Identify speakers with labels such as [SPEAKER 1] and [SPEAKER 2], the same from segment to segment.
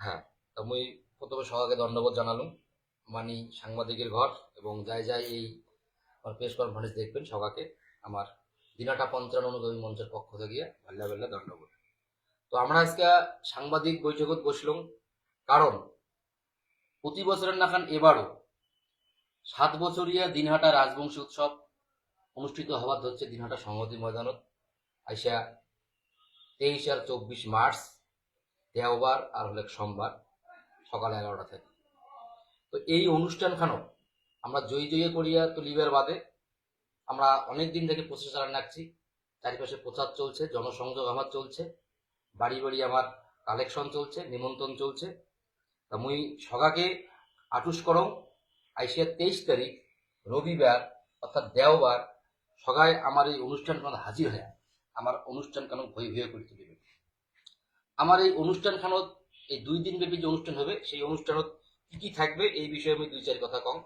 [SPEAKER 1] হ্যাঁ মুই প্রথমে সবাইকে ধন্যবাদ জানালুম। মানি সাংবাদিকের ঘর এবং যাই যাই এই প্রেস কনফারেন্স দেখবেন সবাইকে, আমার দিনাটা পঞ্চান্ন অনুগামী মঞ্চের পক্ষ থেকে ভাল্লা ভাল্লা ধন্যবাদ। তো আমরা আজকে সাংবাদিক বৈঠকত বসলাম, কারণ প্রতি বছরের নাখান এবারও সাত বছরিয়া দিনহাটা রাজবংশী উৎসব অনুষ্ঠিত হওয়ার হচ্ছে দিনহাটা সংহতি ময়দানত, আইসা তেইশ আর চব্বিশ মার্চ। দেওবার আর হলে সোমবার সকাল এগারোটা থেকে। তো এই অনুষ্ঠানখানো আমরা জয়ী জয়ী করিয়া তুলিবার বাদে আমরা অনেক দিন থেকে প্রচেষ্টা চালান রাখছি চারিপাশে প্রচার চলছে, জনসংযোগ আমার চলছে, বাড়ি বাড়ি আমার কালেকশন চলছে, নিমন্ত্রণ চলছে। তা মুই সগাকে আটুস করং, আইসিয়া তেইশ তারিখ, রবিবার অর্থাৎ দেওবার সগায় আমার এই অনুষ্ঠান হাজির হয়ে আমার অনুষ্ঠান কেন ভয় ভয় করে তুলিবে আমার এই অনুষ্ঠানখানত এই দুই দিন ব্যাপী যে অনুষ্ঠান হবে, সেই অনুষ্ঠানত কি কি থাকবে এই বিষয়ে আমি দুই চার কথা কম।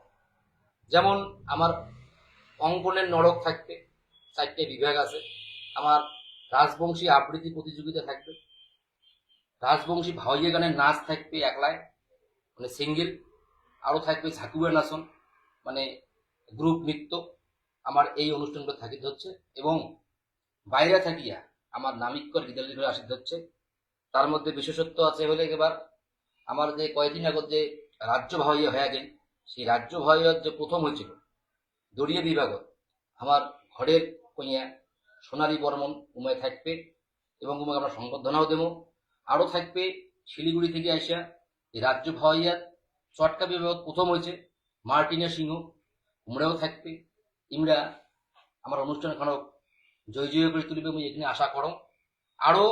[SPEAKER 1] যেমন আমার অঙ্কনের নরক থাকবে, চারটে বিভাগ আছে। আমার রাজবংশী আবৃত্তি প্রতিযোগিতা থাকবে। রাজবংশী ভাওয়াইয়া গানের নাচ থাকবে একলায় মানে সিঙ্গেল। আরও থাকবে ঝাঁকুয়া নাচন মানে গ্রুপ নৃত্য। আমার এই অনুষ্ঠানগুলো থাকিতে হচ্ছে। এবং বাইরে থাকিয়া আমার নামিকর বিদ্যালয় আসিতে হচ্ছে। তার মধ্যে বিশেষত্ব আছে হলে এবার আমার যে কয়েকদিন আগত যে রাজ্য ভাইয়া হয়ে গেল সেই রাজ্য ভাইয়ার যে প্রথম হয়েছিল দড়িয়া বিভাগত, আমার ঘরের কইয়া সোনালী বর্মন উমায় থাকবে এবং উমাকে আমরা সংবর্ধনাও দেবো। আরও থাকবে শিলিগুড়ি থেকে আসিয়া এই রাজ্য ভাইয়ার চটকা বিভাগত প্রথম হয়েছে মার্টিনা সিংহ, উমরাও থাকবে। ইমরা, আমার অনুষ্ঠান খানক জয় জয় করে তুলবে আমি এখানে আশা করো। আরও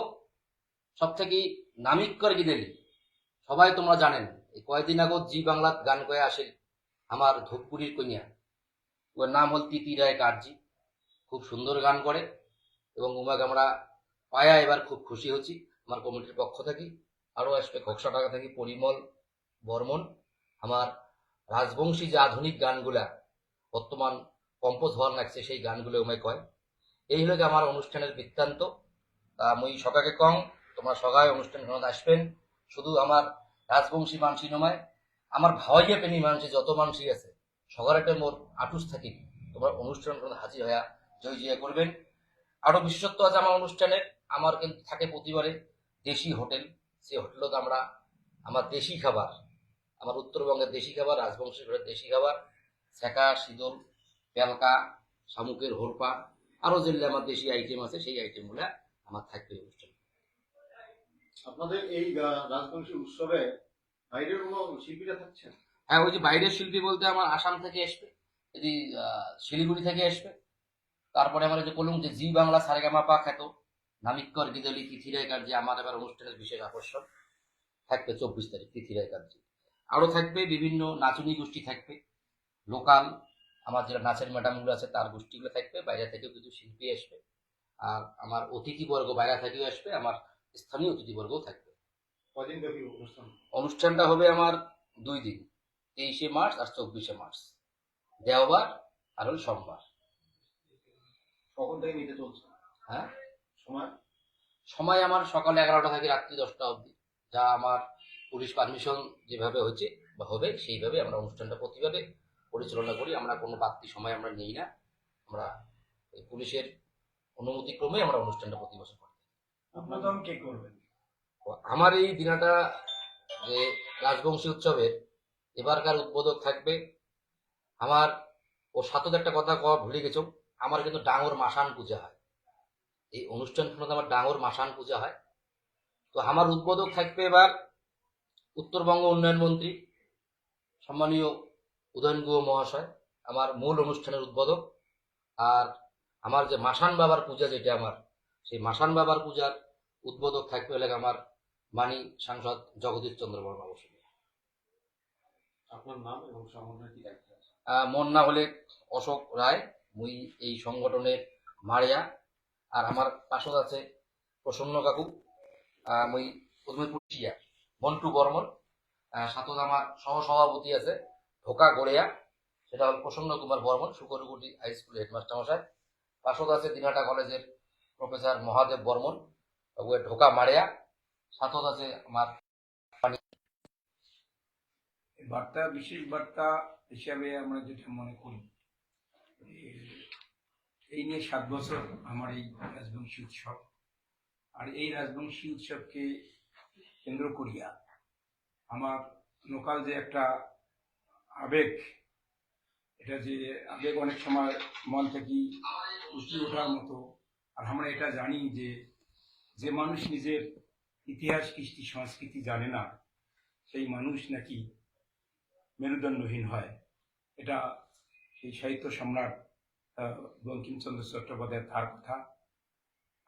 [SPEAKER 1] সব থেকে নামিকর গিদেলি সবাই তোমরা জানেন, এই কয়েকদিন আগত জি বাংলাত গান কয়ে আসে আমার ধূপপুরীর কন্যা। ওর নাম হল তিতি রায় কার্জি। খুব সুন্দর গান করে এবং উমাকে আমরা পায়া এবার খুব খুশি হচ্ছি। আমার কমিটির পক্ষ থেকে, আরও আসবে ঘোকসা টাকা থেকে পরিমল বর্মন। আমার রাজবংশী যে আধুনিক গানগুলা বর্তমান কম্পোজ হওয়ার লাগছে, সেই গানগুলো উমায় কয়। এই হলো আমার অনুষ্ঠানের বৃত্তান্ত। তা মুই সকাকে কম তোমরা সবাই অনুষ্ঠান আসবেন। শুধু আমার রাজবংশী মানসী নমায় আমার ভাওয়াইয়া পেনি মানসী যত মানসী আছে সবার একটা মোর আটুস থাকি। তোমরা অনুষ্ঠান ঘনত হাজির হইয়া জয় জয় করবেন। আরও বিশেষত্ব আছে আমার অনুষ্ঠানের আমার কিন্তু থাকে প্রতিবারে দেশি হোটেল। সেই হোটেলত আমরা, আমার দেশি খাবার, আমার উত্তরবঙ্গের দেশি খাবার, রাজবংশী ঘরের দেশি খাবার ছেঁকা শীতল, পেলকা, শামুকের হোরপা আরও যেগুলো আমার দেশি আইটেম আছে, সেই আইটেমগুলো আমার থাকবে অনুষ্ঠানে।
[SPEAKER 2] আপনাদের এই রাজবংশী উৎসবে বাইরের কোনো শিল্পীরা থাকছেন?
[SPEAKER 1] হ্যাঁ ওই যে বাইরের শিল্পী বলতে আমার আসাম থেকে আসবে যদি শিলিগুড়ি থেকে আসবে তারপরে আমার যে বললাম যে জি বাংলা সারেগামাপা খ্যাত নামিকর গিদলি তিথি রায়কার যে আমার এবার অনুষ্ঠানের বিশেষ আকর্ষণ, থাকবে চব্বিশ তারিখ তিথি রায়কার জি আরও থাকবে বিভিন্ন নাচনী গোষ্ঠী থাকবে, লোকাল, আমার যেটা নাচের ম্যাডামগুলো আছে তার গোষ্ঠীগুলো থাকবে, বাইরে থেকেও কিছু শিল্পী আসবে। আর আমার অতিথিবর্গ বাইরে থেকেও আসবে, আমার স্থানীয় অতিথিবর্গও থাকবে। অনুষ্ঠানটা হবে আমার দুই দিন তেইশে মার্চ আর চব্বিশে মার্চ। দেওবার আর হল সোমবার।
[SPEAKER 2] কখন থেকে নিতে চলছে?
[SPEAKER 1] হ্যাঁ?
[SPEAKER 2] সময়?
[SPEAKER 1] সময় আমার সকাল এগারোটা থেকে রাত্রি দশটা অবধি। যা আমার পুলিশ পারমিশন যেভাবে হচ্ছে বা হবে সেইভাবে আমরা অনুষ্ঠানটা প্রতিভাবে পরিচালনা করি। আমরা কোনো বাড়তি সময় আমরা নেই না। আমরা পুলিশের অনুমতিক্রমে আমরা অনুষ্ঠানটা প্রতি বছর করি। আমার এই দিনাটা যে রাজবংশী উৎসবের এবারকার উদ্বোধক থাকবে, আমার, ও সাথে একটা কথা ভুলে গেছ? আমার কিন্তু ডাঙর মাসান পূজা হয়। এই অনুষ্ঠানখানে আমার ডাঙর মাসান পূজা হয়। তো আমার উদ্বোধক থাকবে এবার উত্তরবঙ্গ উন্নয়ন মন্ত্রী, সম্মানীয় উদয়ন গুহ মহাশয়, আমার মূল অনুষ্ঠানের উদ্বোধক। আর আমার যে মাসান বাবার পূজা যেটা আমার, সেই মাসান বাবার পূজার উদ্বোধক থাকবে হলে আমার মানি সাংসদ জগদীশ চন্দ্র বর্মা বসু।
[SPEAKER 2] আপনার নাম এবং সংগঠনের কি দায়িত্ব আছে?
[SPEAKER 1] আহ, হলে অশোক রায় মুই এই সংগঠনের মারিয়া আর আমার পাশত আছে প্রসন্ন কাকু মুই প্রথমে পুটিয়া মন্টু বর্মন। সাথত আমার সহসভাপতি আছে ঢোকা গড়িয়া। সেটা হল প্রসন্ন কুমার বর্মন সুকরুগুটি হাই স্কুলের হেডমাস্টার মশাই পাশত আছে দিনহাটা কলেজের প্রফেসর মহাদেব বর্মন। ঢোকা মারিয়া সাথত আছে আমার
[SPEAKER 3] বার্তা, বিশেষ বার্তা হিসাবে আমরা যেটা মনে করি এই নিয়ে সাত বছর আমার এই রাজবংশী উৎসব। আর এই রাজবংশী উৎসবকে কেন্দ্র করিয়া আমার লোকাল যে একটা আবেগ, এটা যে আবেগ অনেক সময় মন থেকে উঠে ওঠার মতো, আর আমরা এটা জানি যে যে মানুষ নিজের ইতিহাস, কৃষ্টি, সংস্কৃতি জানে না, সেই মানুষ নাকি মেরুদণ্ডহীন হয়। এটা সেই সাহিত্য সম্রাট বঙ্কিমচন্দ্র চট্টোপাধ্যায় তার কথা।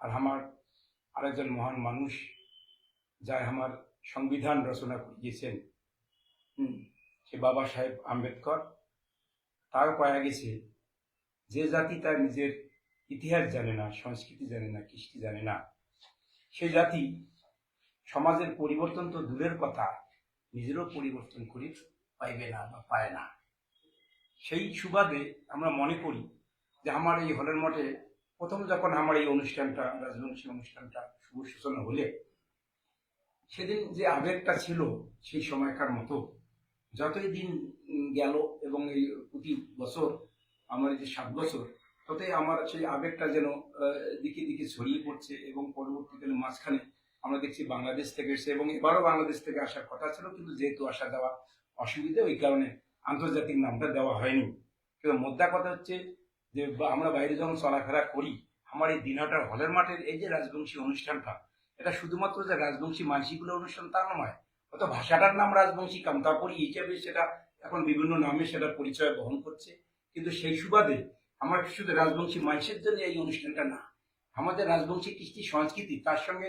[SPEAKER 3] আর আমার আরেকজন মহান মানুষ যার আমার সংবিধান রচনা করিয়েছেন সে বাবা সাহেব আম্বেদকর। তার পাওয়া গেছে, যে জাতি তার নিজের ইতিহাস জানে না, সংস্কৃতি জানে না, কৃষ্টি জানে না সেই জাতি সমাজের পরিবর্তন তো দূরের কথা, নিজেরও পরিবর্তন করে পাইবে না বা পায় না। সেই সুবাদে আমরা মনে করি যে আমার এই হলের মঠে প্রথম যখন আমার এই অনুষ্ঠানটা, রাজবংশী অনুষ্ঠানটা শুভ সূচনা হলে, সেদিন যে আবেগটা ছিল সেই সময়কার মতো, যতই দিন গেল এবং এই প্রতি বছর, আমার এই যে সাত বছর ততই আমার সেই আবেগটা যেন দিকে দিকে ছড়িয়ে পড়ছে এবং পরবর্তীকালে মাঝখানে আমরা দেখছি বাংলাদেশ থেকে এসে এবং এবারও বাংলাদেশ থেকে আসার কথা ছিল, কিন্তু যেহেতু আসা দেওয়া অসুবিধা, ওই কারণে আন্তর্জাতিক নামটা দেওয়া হয়নি। কিন্তু মোদ্দা কথা হচ্ছে যে আমরা বাইরে যখন চলাফেরা করি, আমার এই দিনহাটার হলের মাঠের এই যে রাজবংশী অনুষ্ঠানটা, এটা শুধুমাত্র যে রাজবংশী মানসিকগুলো অনুষ্ঠান তা নয়, অত ভাষাটার নাম রাজবংশী কামতাপুরী হিসেবে সেটা এখন বিভিন্ন নামে সেটা পরিচয় বহন করছে। কিন্তু সেই সুবাদে আমার শুধু রাজবংশী মানুষের জন্য এই অনুষ্ঠানটা না আমাদের রাজবংশী কৃষ্টি সংস্কৃতি তার সঙ্গে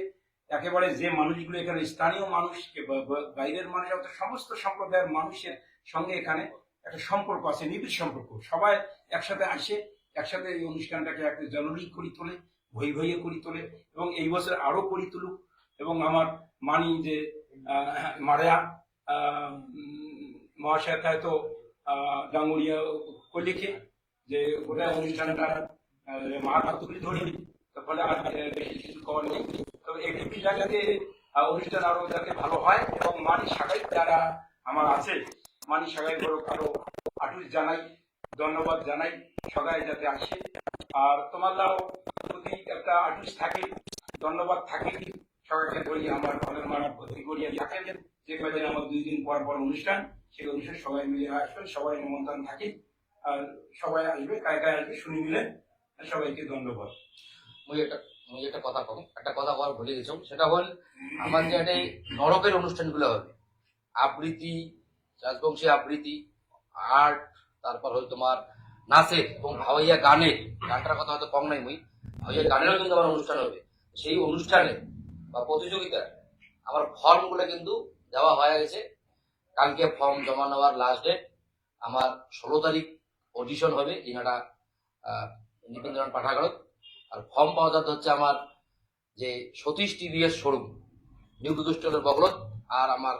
[SPEAKER 3] একেবারে যে মানুষগুলো এখানে স্থানীয় মানুষ বাইরের মানুষ অর্থাৎ সমস্ত সম্প্রদায়ের মানুষের সঙ্গে এখানে একটা সম্পর্ক আছে নিবিড় সম্পর্ক। সবাই একসাথে আসে একসাথে এই অনুষ্ঠানটাকে একটা জরুরি করে তোলে ভই ভইয়ে করে তোলে এবং এই বছর আরও করে তুলুক। এবং আমার মানি যে উম, মহাশয় তাই তো ডাঙ্গুরিয়া কলিকে যে ওটা অনুষ্ঠানটা আহ, মা তুলে ধরি ফলে আর বেশি কিছু করার নেই। তবে একটি জায়গাতে অনুষ্ঠান আরও যাতে ভালো হয় এবং মানি শাখায় যারা আমার আছে মানি শাখায় বড় কারও আটুস জানাই ধন্যবাদ জানাই সবাই যাতে আসে। আর তোমাররাও প্রতি একটা আটুস থাকে ধন্যবাদ থাকে সবাইকে বলি আমার ঘরের মারা ভর্তি করিয়া থাকেন যে কদিন আমার দুই দিন পর পর অনুষ্ঠান সেই অনুষ্ঠান সবাই মিলে আসবেন সবাই নিমন্ত্রণ থাকে। আর সবাই আসবে কায় কায় আসবে শুনি মিলে সবাইকে ধন্যবাদ।
[SPEAKER 1] মুই একটা কথা কম, একটা কথা বলার ভুলে গেছিলাম সেটা হল, আমার যে একটা নরকের অনুষ্ঠানগুলো হবে, আবৃত্তি, রাজবংশী আবৃত্তি, আর্ট, তারপর হল তোমার নাচের এবং ভাওয়াইয়া গানের, গানটার কথা হয়তো কম নাই মুই, ভাওয়াইয়া গানেরও কিন্তু আমার অনুষ্ঠান হবে। সেই অনুষ্ঠানে বা প্রতিযোগিতার আমার ফর্মগুলো কিন্তু দেওয়া হয়ে গেছে। কালকে ফর্ম জমা নেওয়ার লাস্ট ডেট আমার ষোলো তারিখ অডিশন হবে ইনাটা ইন্ডিপেন্ডেন্ট পাঠাগারত আর ফর্ম পাওয়া যাতে হচ্ছে আমার যে সতীশ টিভিএস শোরুম, নিউ বগলত, আর আমার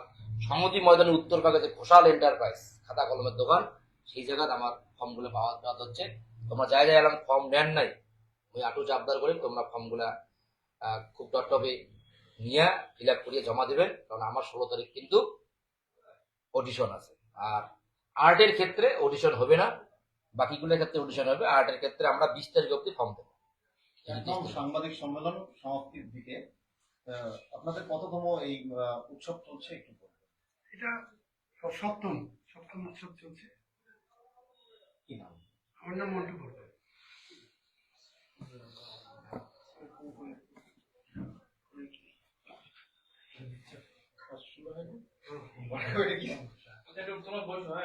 [SPEAKER 1] সমতি ময়দানের উত্তর ভাগে যে ঘোষাল এন্টারপ্রাইজ খাতা কলমের দোকান, সেই জায়গায় আমার ফর্মগুলো পাওয়া যাওয়া হচ্ছে। তোমরা যাই যাই এলাম, ফর্ম নেন নাই, ওই আটু চাপদার করে, তোমরা ফর্মগুলা খুব টপটপে নিয়ে ফিল আপ করিয়ে জমা দেবেন কারণ আমার ষোলো তারিখ কিন্তু অডিশন আছে। আর আর্টের ক্ষেত্রে অডিশন হবে না বাকিগুলোর ক্ষেত্রে অডিশন হবে আর্টের ক্ষেত্রে আমরা বিশ তারিখ অব্দি ফর্ম দেবো।
[SPEAKER 2] সাংবাদিক সম্মেলন সমাপ্তির দিকে আহ, আপনাদের কততম এই উৎসব চলছে একটু
[SPEAKER 4] এটা সপ্তম সপ্তম উৎসব চলছে।
[SPEAKER 2] কি নাম?
[SPEAKER 4] আমার নাম মন্টু?
[SPEAKER 2] এটা কি
[SPEAKER 4] তোমার বয়স হয়।